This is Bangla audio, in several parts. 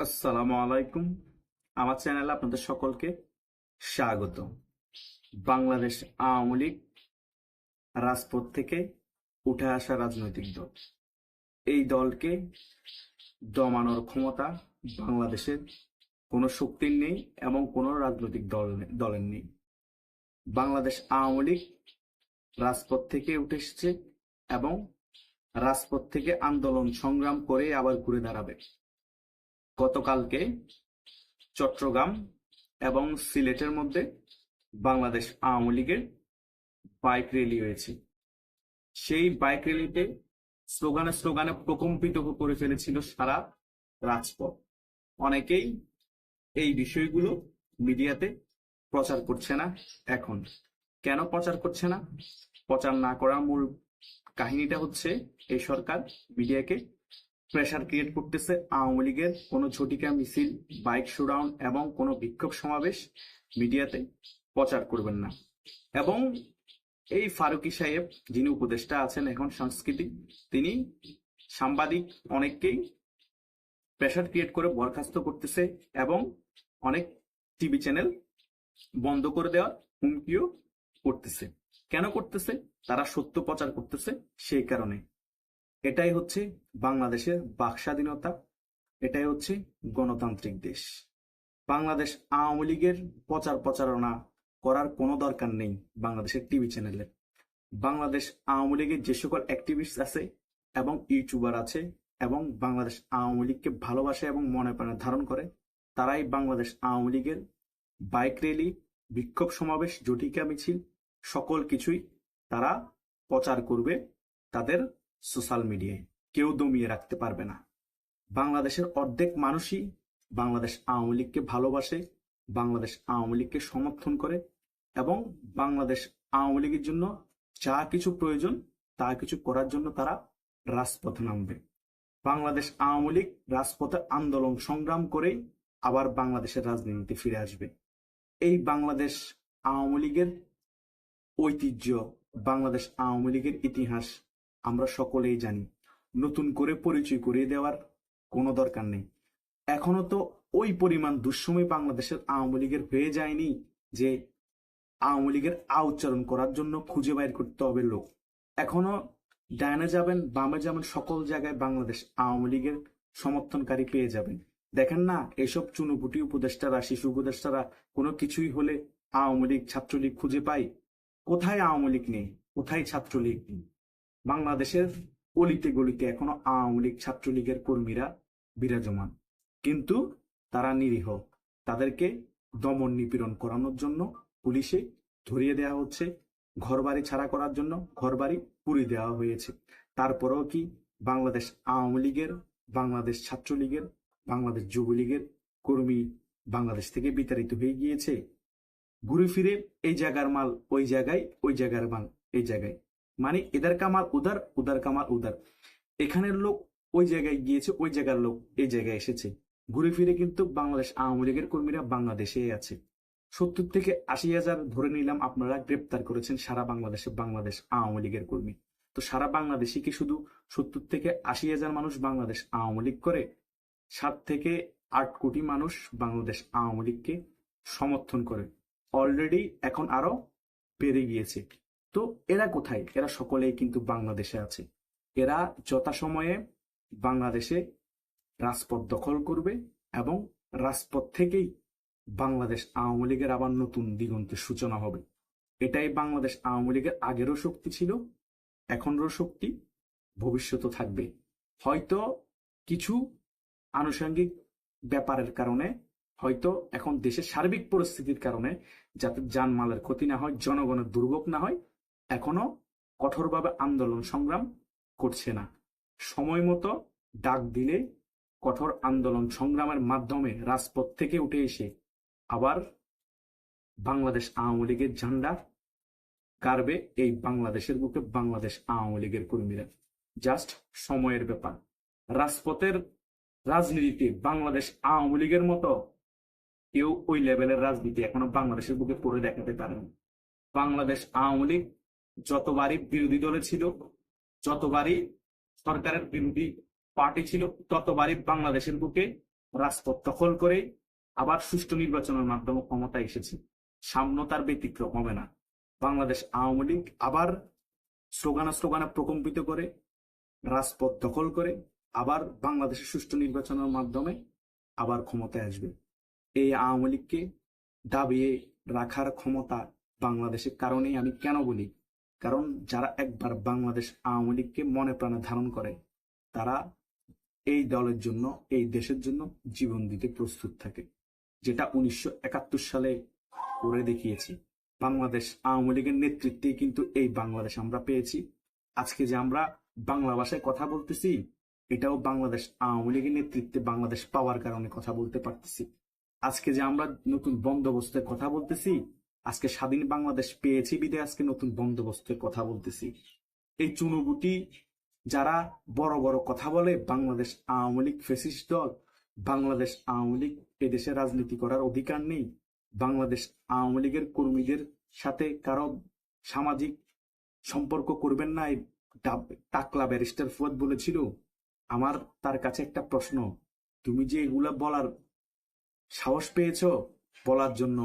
আসসালামু আলাইকুম। আমার চ্যানেলে আপনাদের সকলকে স্বাগত বাংলাদেশ আওয়ামী লীগ রাজপথ থেকে উঠে আসা রাজনৈতিক দল। এই দলকে দমানোর ক্ষমতা বাংলাদেশের কোনো শক্তির নেই এবং কোনো রাজনৈতিক দল দলের নেই। বাংলাদেশ আওয়ামী লীগ রাজপথ থেকে উঠে এসেছে এবং রাজপথ থেকে আন্দোলন সংগ্রাম করে আবার ঘুরে দাঁড়াবে। গতকালকে চট্টগ্রাম এবং সিলেটের মধ্যে বাংলাদেশ আওয়ামী লীগের বাইক র্যালি হয়েছে। সেই বাইক র্যালিতে স্লোগানে স্লোগানে প্রকম্পিত করে ফেলেছিল সারা রাজপথ। অনেকেই এই বিষয়গুলো মিডিয়াতে প্রচার করছে না এখন। কেন প্রচার করছে না? প্রচার না করার মূল কাহিনীটা হচ্ছে এই সরকার মিডিয়াকে প্রেসার ক্রিয়েট করতেছে আওয়ামী লীগের কোনো ঝটিকা মিছিল বাইক শোডাউন এবং কোনো বিক্ষোভ সমাবেশ মিডিয়াতে প্রচার করবেন না। এবং এই ফারুকি সাহেব যিনি উপদেষ্টা আছেন এখন সাংস্কৃতিক, তিনি সাংবাদিক অনেককেই প্রেশার ক্রিয়েট করে বরখাস্ত করতেছে এবং অনেক টিভি চ্যানেল বন্ধ করে দেওয়ার হুমকিও করতেছে। কেন করতেছে? তারা সত্য প্রচার করতেছে সেই কারণে। এটাই হচ্ছে বাংলাদেশের বাক স্বাধীনতা এটাই হচ্ছে গণতান্ত্রিক দেশ। বাংলাদেশ আওয়ামী লীগের প্রচার প্রচারণা করার কোনো দরকার নেই বাংলাদেশের টিভি চ্যানেলে। বাংলাদেশ আওয়ামী লীগের যে সকল অ্যাক্টিভিস্ট আছে এবং ইউটিউবার আছে এবং বাংলাদেশ আওয়ামী লীগকে ভালোবাসে এবং মনে প্রাণে ধারণ করে, তারাই বাংলাদেশ আওয়ামী লীগের বাইক র্যালি, বিক্ষোভ সমাবেশ, জটিকা মিছিল, সকল কিছুই তারা প্রচার করবে তাদের সোশ্যাল মিডিয়ায়। কেউ দমিয়ে রাখতে পারবে না। বাংলাদেশের অর্ধেক মানুষই বাংলাদেশ আওয়ামী লীগকে ভালোবাসে, বাংলাদেশ আওয়ামী লীগকে সমর্থন করে এবং বাংলাদেশ আওয়ামী লীগের জন্য যা কিছু প্রয়োজন, তা কিছু করার জন্য তারা রাজপথে নামবে। বাংলাদেশ আওয়ামী লীগ রাজপথে আন্দোলন সংগ্রাম করে আবার বাংলাদেশের রাজনীতিতে ফিরে আসবে। এই বাংলাদেশ আওয়ামী লীগের ঐতিহ্য, বাংলাদেশ আওয়ামী লীগের ইতিহাস আমরা সকলেই জানি। নতুন করে পরিচয় করিয়ে দেওয়ার কোনো দরকার নেই। এখনও তো ওই পরিমাণ দুঃসময় বাংলাদেশের আওয়ামী লীগের হয়ে যায়নি যে আওয়ামী লীগের আ উচ্চারণ করার জন্য খুঁজে বাইর করতে হবে লোক। এখনও ডায়নে যাবেন, বামে যাবেন, সকল জায়গায় বাংলাদেশ আওয়ামী লীগের সমর্থনকারী পেয়ে যাবেন। দেখেন না, এসব চুনুপুটি উপদেষ্টারা, শিশু উপদেষ্টারা কোনো কিছুই হলে আওয়ামী লীগ ছাত্রলীগ খুঁজে পাই কোথায় আওয়ামী লীগ নেই? কোথায় ছাত্রলীগ নেই? বাংলাদেশের অলিতে গলিতে এখনও আওয়ামী লীগ ছাত্রলীগের কর্মীরা বিরাজমান। কিন্তু তারা নিরীহ। তাদেরকে দমন নিপীড়ন করানোর জন্য পুলিশে ধরিয়ে দেওয়া হচ্ছে, ঘরবাড়ি ছাড়া করার জন্য ঘরবাড়ি পুড়িয়ে দেওয়া হয়েছে। তারপরেও কি বাংলাদেশ আওয়ামী লীগের, বাংলাদেশ ছাত্রলীগের, বাংলাদেশ যুবলীগের কর্মী বাংলাদেশ থেকে বিতাড়িত হয়ে গিয়েছে? ঘুরে ফিরে এই জায়গার মাল ওই জায়গায়, ওই জায়গার মাল এই জায়গায়। মানে এদের কামাল উদার উদার কামাল উদার এখানের লোক ওই জায়গায় গিয়েছে, ওই জায়গার লোক এই জায়গায় এসেছে। ঘুরে ফিরে কিন্তু বাংলাদেশ আওয়ামী লীগের কর্মীরা বাংলাদেশে আছে। সত্তর থেকে আশি হাজার ধরে নিলাম আপনারা গ্রেপ্তার করেছেন সারা বাংলাদেশে বাংলাদেশ আওয়ামী লীগের কর্মী। তো সারা বাংলাদেশে কি শুধু সত্তর থেকে আশি হাজার মানুষ বাংলাদেশ আওয়ামী লীগ করে? সাত থেকে আট কোটি মানুষ বাংলাদেশ আওয়ামী লীগকে সমর্থন করে। অলরেডি এখন আরও বেড়ে গিয়েছে। তো এরা কোথায়? এরা সকলেই কিন্তু বাংলাদেশে আছে। এরা যথাসময়ে বাংলাদেশে রাজপথ দখল করবে এবং রাজপথ থেকেই বাংলাদেশ আওয়ামী লীগের আবার নতুন দিগন্তের সূচনা হবে। এটাই বাংলাদেশ আওয়ামী লীগের আগেরও শক্তি ছিল, এখনেরও শক্তি, ভবিষ্যতও থাকবে। হয়তো কিছু আনুষঙ্গিক ব্যাপারের কারণে, হয়তো এখন দেশের সার্বিক পরিস্থিতির কারণে যাতে জানমালের ক্ষতি না হয়, জনগণের দুর্ভোগ না হয় এখনও কঠোরভাবে আন্দোলন সংগ্রাম করছে না। সময় মতো ডাক দিলে কঠোর আন্দোলন সংগ্রামের মাধ্যমে রাজপথ থেকে উঠে এসে আবার বাংলাদেশ আওয়ামী লীগের ঝান্ডা গাড়বে এই বাংলাদেশের বুকে বাংলাদেশ আওয়ামী লীগের কর্মীরা। জাস্ট সময়ের ব্যাপার। রাজপথের রাজনীতিতে বাংলাদেশ আওয়ামী লীগের মতো কেউ ওই লেভেলের রাজনীতি এখনও বাংলাদেশের বুকে পড়ে দেখাতে পারেনি। বাংলাদেশ আওয়ামী লীগ যতবারই বিরোধী দলে ছিল, যতবারই সরকারের বিরোধী পার্টি ছিল, ততবারই বাংলাদেশের বুকে রাজপথ দখল করে আবার সুষ্ঠু নির্বাচনের মাধ্যমে ক্ষমতা এসেছে। সামনে তার ব্যতিক্রম হবে না। বাংলাদেশ আওয়ামী লীগ আবার স্লোগানা স্লোগানা প্রকম্পিত করে, রাজপথ দখল করে, আবার বাংলাদেশের সুষ্ঠু নির্বাচনের মাধ্যমে আবার ক্ষমতায় আসবে। এই আওয়ামী লীগকে দাবিয়ে রাখার ক্ষমতা বাংলাদেশের কারণেই আমি কেন বলি? কারণ যারা একবার বাংলাদেশ আওয়ামী লীগকে মনে প্রাণে ধারণ করে, তারা এই দলের জন্য, এই দেশের জন্য জীবন দিতে প্রস্তুত থাকে, যেটা উনিশশো একাত্তর সালে করে দেখিয়েছি। বাংলাদেশ আওয়ামী লীগের নেতৃত্বে কিন্তু এই বাংলাদেশ আমরা পেয়েছি। আজকে যে আমরা বাংলা ভাষায় কথা বলতেছি, এটাও বাংলাদেশ আওয়ামী লীগের নেতৃত্বে বাংলাদেশ পাওয়ার কারণে কথা বলতে পারতেছি। আজকে যে আমরা নতুন বন্দোবস্তের কথা বলতেছি আজকে স্বাধীন বাংলাদেশ পেয়েছি বিদে আজকে নতুন বন্দোবস্তের কথা বলতেছি। এই চুনুগুটি যারা বড় বড় কথা বলে, বাংলাদেশ আওয়ামী লীগ ফেসিস্ট দল, বাংলাদেশ আওয়ামী লীগ এদেশে রাজনীতি করার অধিকার নেই। বাংলাদেশ আওয়ামী লীগের কর্মীদের সাথে কারও সামাজিক সম্পর্ক করবেন না, এই টাকলা ব্যারিস্টার ফুয়াদ বলেছিল। আমার, তার কাছে একটা প্রশ্ন, তুমি যে এগুলা বলার সাহস পেয়েছ বলার জন্য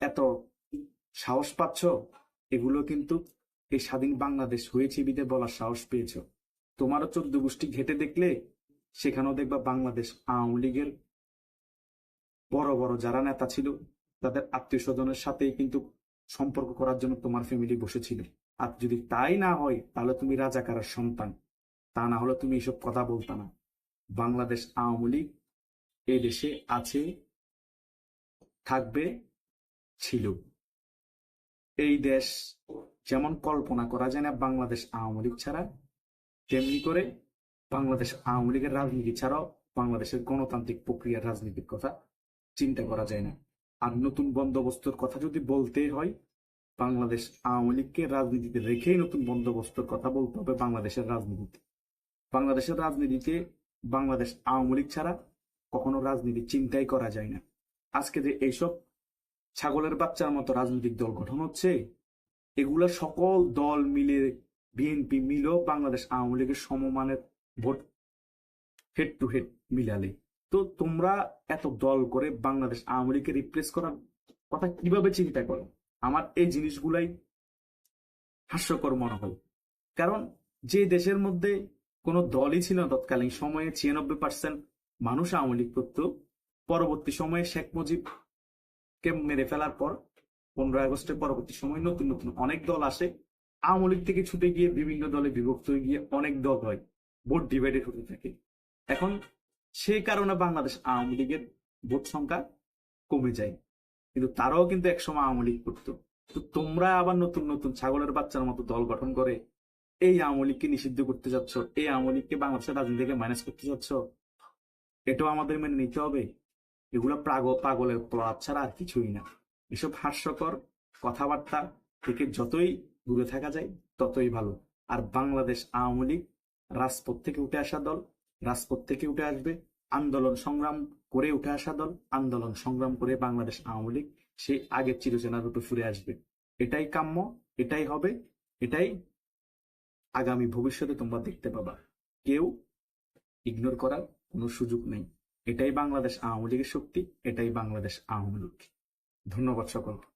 এত সাহস পাচ্ছ? এগুলো কিন্তু এই স্বাধীন বাংলাদেশ হয়েছে বিদে বলার সাহস পেয়েছ। তোমারও চোদ্দ গোষ্ঠী ঘেটে দেখলে সেখানেও দেখবা বাংলাদেশ আওয়ামী লীগের বড় বড় যারা নেতা ছিল, তাদের আত্মীয় স্বজনের সাথেই কিন্তু সম্পর্ক করার জন্য তোমার ফ্যামিলি বসেছিল। আর যদি তাই না হয়, তাহলে তুমি রাজাকারের সন্তান। তা না হলে তুমি এসব কথা বলতা না। বাংলাদেশ আওয়ামী লীগ এই দেশে আছে, থাকবে, ছিল। এই দেশ যেমন কল্পনা করা যায় না বাংলাদেশ আওয়ামী লীগ ছাড়া, তেমনি করে বাংলাদেশ আওয়ামী লীগের রাজনীতি ছাড়াও বাংলাদেশের গণতান্ত্রিক প্রক্রিয়ার রাজনীতির কথা চিন্তা করা যায় না। আর নতুন বন্দোবস্তর কথা যদি বলতে হয়, বাংলাদেশ আওয়ামী লীগকে রাজনীতিতে রেখেই নতুন বন্দোবস্তর কথা বলতে হবে বাংলাদেশের রাজনীতিতে। বাংলাদেশের রাজনীতিতে বাংলাদেশ আওয়ামী লীগ ছাড়া কখনো রাজনীতি চিন্তাই করা যায় না। আজকে যে এইসব ছাগলের বাচ্চার মতো রাজনৈতিক দল গঠন হচ্ছে। এগুলা সকল দল মিলে বিএনপি মিলেও বাংলাদেশ আওয়ামী লীগের সমমানের ভোট হেড টু হেড মিলালে। তো তোমরা এত দল করে বাংলাদেশ আওয়ামী লীগকে রিপ্লেস করার কথা কীভাবে চিন্তা করো? আমার এই জিনিসগুলাই হাস্যকর মনে হয়। কারণ যে দেশের মধ্যে কোনো দলই ছিল না তৎকালীন সময়ে, ছিয়ানব্বই পার্সেন্ট মানুষ আওয়ামী লীগ করতো। পরবর্তী সময়ে শেখ মুজিব কে মেরে ফেলার পর পনেরোই আগস্টের পরবর্তী সময় নতুন নতুন অনেক দল আসে। আওয়ামী লীগ থেকে ছুটে গিয়ে বিভিন্ন দলে বিভক্ত হয়ে গিয়ে অনেক দল হয়, ভোট ডিভাইডেড হতে থাকে। এখন সেই কারণে বাংলাদেশ আওয়ামী লীগের ভোট সংখ্যা কমে যায়। কিন্তু তারাও কিন্তু একসময় আওয়ামী লীগ করতো। তো তোমরা আবার নতুন নতুন ছাগলের বাচ্চার মতো দল গঠন করে এই আওয়ামী লীগকে নিষিদ্ধ করতে যাচ্ছ, এই আওয়ামী লীগকে বাংলাদেশের রাজনীতি থেকে মাইনাস করতে যাচ্ছ, এটাও আমাদের মেনে নিতে হবে। এগুলো প্রাগ, পাগলের প্রভাব ছাড়া আর কিছুই না। এসব হাস্যকর কথাবার্তা থেকে যতই দূরে থাকা যায়, ততই ভালো। আর বাংলাদেশ আওয়ামী লীগ রাজপথ থেকে উঠে আসা দল, রাজপথ থেকে উঠে আসবে আন্দোলন সংগ্রাম করে উঠে আসা দল, আন্দোলন সংগ্রাম করে বাংলাদেশ আওয়ামী লীগ সেই আগের চিরচেনা রূপে ফিরে আসবে। এটাই কাম্য, এটাই হবে, এটাই আগামী ভবিষ্যতে তোমরা দেখতে পাবা। কেউ ইগনোর করার কোনো সুযোগ নেই। এটাই বাংলাদেশ আওয়ামী লীগের শক্তি এটাই বাংলাদেশ আওয়ামী লীগ ধন্যবাদ সকলকে।